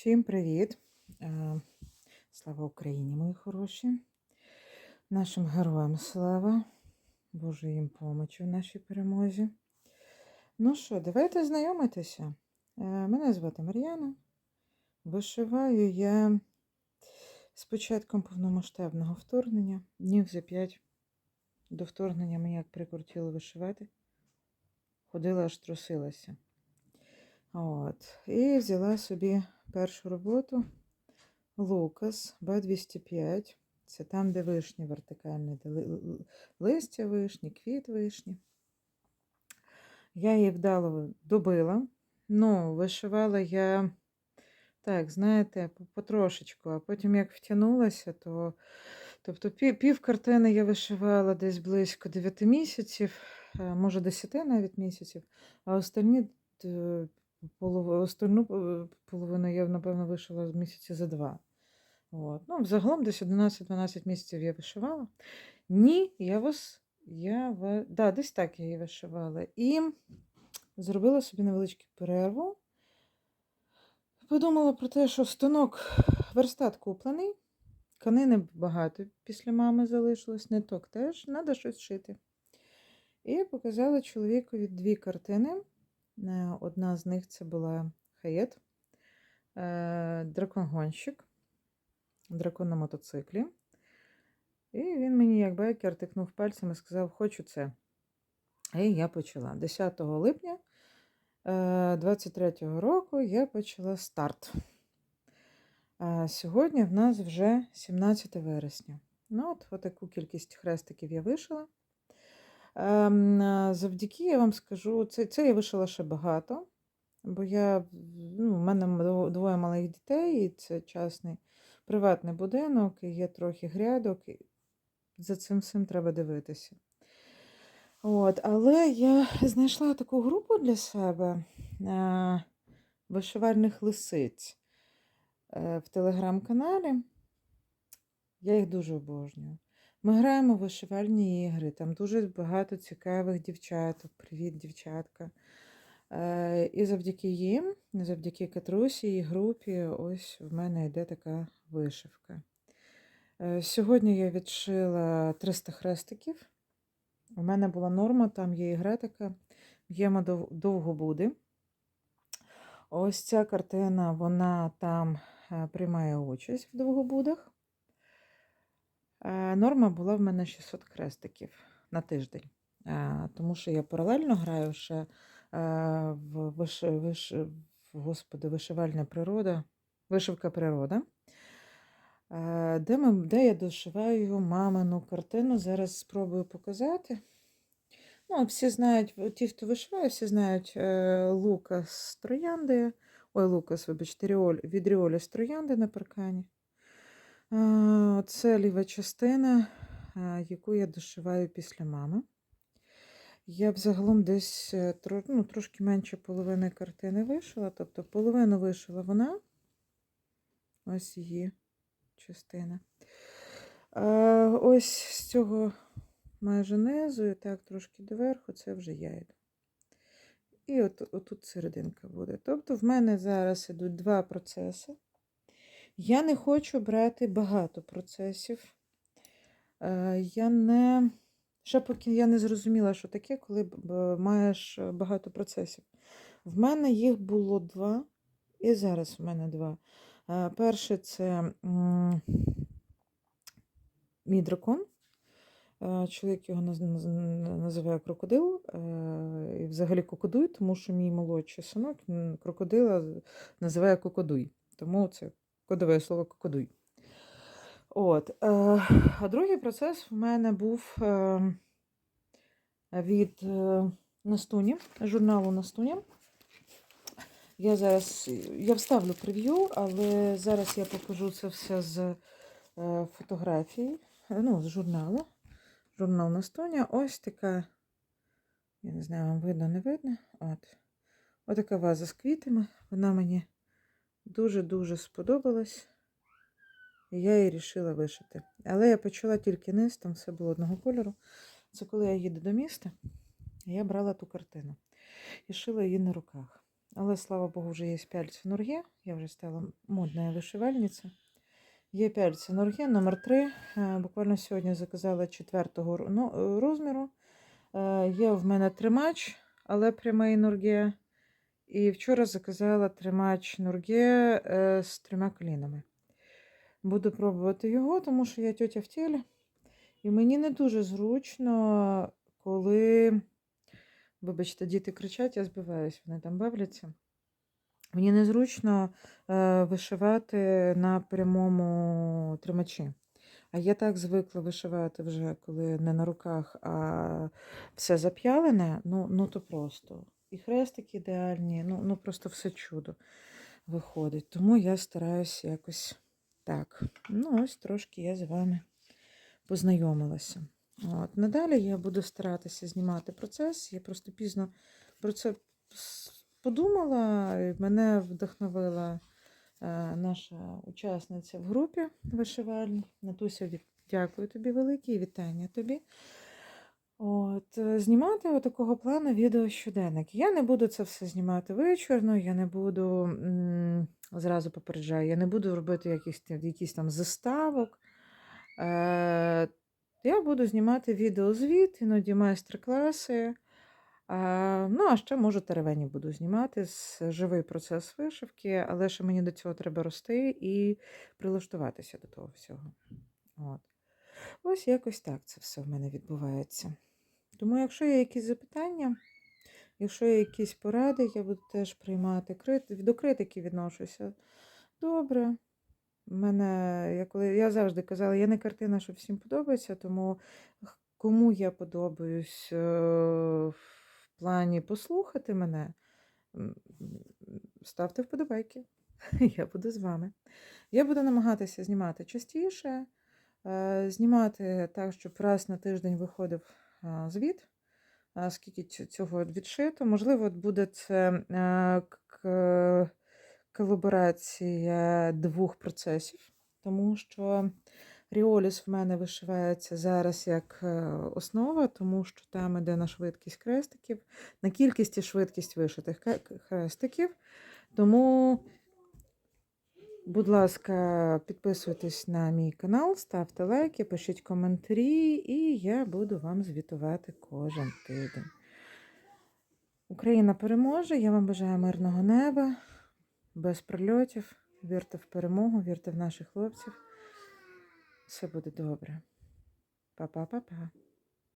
Всім привіт! Е, Слава Україні, мої хороші. Нашим героям слава, Боже їм помочі в нашій перемозі. Ну що, давайте знайомитися. Е, Мене звати Мар'яна. Вишиваю я з початком повномасштабного вторгнення, днів за п'ять до вторгнення мені як прикрутили вишивати. Ходила аж трусилася. От. І взяла собі першу роботу Лукас Б205. Це там, де вишні вертикальні, де ли- ли- листя вишні, квіт вишні. Я її вдало добила. Ну, вишивала я, так, знаєте, потрошечку, а потім як втягнулася, то тобто пів, картини я вишивала десь близько 9 місяців, е, може 10 навіть місяців, а полов... остальну половину я, напевно, вишила з місяці за два. От. Ну, взагалом десь 11-12 місяців я вишивала. Ні, я вас. Я в... да, десь так я її вишивала. І зробила собі невеличку перерву. Подумала про те, що станок верстат куплений, тканини багато після мами залишилось, ниток теж, треба щось шити. І показала чоловікові дві картини. Е, Одна з них це була хаєт, е, дракон-гонщик, дракон на мотоциклі. І він мені, як бекер, тикнув пальцем і сказав, хочу це. І я почала. 10 липня 23-го року я почала старт. Сьогодні в нас вже 17 вересня. Ну, от таку кількість хрестиків я вишила. Ем, а, Завдяки я вам скажу, це, це я вишила ще багато, бо я, ну, в мене двоє малих дітей, і це частний приватний будинок, і є трохи грядок, і за цим всім треба дивитися. От, але я знайшла таку групу для себе е, вишивальних лисиць е, в телеграм-каналі. Я їх дуже обожнюю. Ми граємо в вишивальні ігри, там дуже багато цікавих дівчаток. Привіт, дівчатка. Е, і завдяки їм, завдяки Катрусі і групі, ось в мене йде така вишивка. Е, Сьогодні я відшила 300 хрестиків. У мене була норма, там є ігра така, дов- довго буде. Ось ця картина, вона там е, приймає участь в довгобудах. Е, Норма була в мене 600 хрестиків на тиждень, Е, тому що я паралельно граю ще е, в, виш, виш, господи, вишивальна природа, вишивка природа, де, ми, де я дошиваю мамину картину. Зараз спробую показати. Ну, всі знають, ті, хто вишиває, всі знають Лукас Троянди. Ой, Лукас, вибачте, від Ріолі з Троянди на паркані. Це ліва частина, яку я дошиваю після мами. Я взагалом десь е, ну, трошки менше половини картини вишила, тобто половину вишила вона. Ось її частина. Ось з цього майже низу, і так трошки доверху, це вже я йду. І от, отут серединка буде. Тобто в мене зараз ідуть два процеси. Я не хочу брати багато процесів. Е, Я не. Ще поки я не зрозуміла, що таке, коли маєш е, багато процесів. В мене їх було два, і зараз в мене два. Е, Перше це мій дракон. Чоловік його наз- наз- називає крокодил. І взагалі кокодуй, тому що мій молодший синок крокодила називає кокодуй. Тому це кодове слово кокодуй. От. е, А другий процес в мене був е, від е, Настуні, журналу Настуня. Я зараз я вставлю прев'ю, але зараз я покажу це все з фотографії, ну, з журналу. Журнал Настуня. Ось така, я не знаю, вам видно, не видно. От. Ось така ваза з квітами. Вона мені дуже-дуже сподобалась. І я її вирішила вишити. Але я почала тільки низ, там все було одного кольору. Це коли я їду до міста, я брала ту картину і шила її на руках. Але, слава Богу, вже є пяльця Нурге. Я вже стала модна вишивальниця. Є пяльця Нурге номер 3 Буквально сьогодні заказала четвертого ну, е, розміру. Е, Є в мене тримач, але прямий Нурге. І вчора заказала тримач Нурге з трьома колінами. Буду пробувати його, тому що я тьотя в тілі. І мені не дуже зручно, коли, вибачте, діти кричать, я збиваюсь, вони там бавляться. Мені незручно е, вишивати на прямому тримачі. А я так звикла вишивати вже, коли не на руках, а все зап'ялене, ну, ну то просто. І хрестики ідеальні, ну, ну просто все чудо виходить. Тому я стараюся якось так. Ну, ось трошки я з вами познайомилася. От. Надалі я буду старатися знімати процес. Я просто пізно про це подумала, мене вдохновила е, наша учасниця в групі вишивальні. Натуся, дякую тобі велике і вітання тобі. От, е, знімати отакого плану відео щоденник. Я не буду це все знімати вечорно, я не буду, зразу попереджаю, я не буду робити якісь, якісь там заставок. Е, я буду знімати відеозвіт, іноді майстер-класи. А, ну, а ще, може, теревені буду знімати з живий процес вишивки, але ще мені до цього треба рости і прилаштуватися до того всього. От. Ось якось так це все в мене відбувається. Тому, якщо є якісь запитання, якщо є якісь поради, я буду теж приймати. До критики відношуся. Добре. Мене, я, коли, я завжди казала, я не картина, що всім подобається, тому кому я подобаюсь е, в плані послухати мене, ставте вподобайки. Я буду з вами. Я буду намагатися знімати частіше, е, знімати так, щоб раз на тиждень виходив звіт, скільки цього відшито. Можливо, буде це е, колаборація двох процесів, тому що Ріоліс в мене вишивається зараз як е, основа, тому що там іде на швидкість хрестиків, на кількість і швидкість вишитих ке- к- хрестиків. Тому, будь ласка, підписуйтесь на мій канал, ставте лайки, пишіть коментарі, і я буду вам звітувати кожен тиждень. Україна переможе. Я вам бажаю мирного неба, без прильотів. Вірте в перемогу, вірте в наших хлопців. Все буде добре. Па-па-па-па.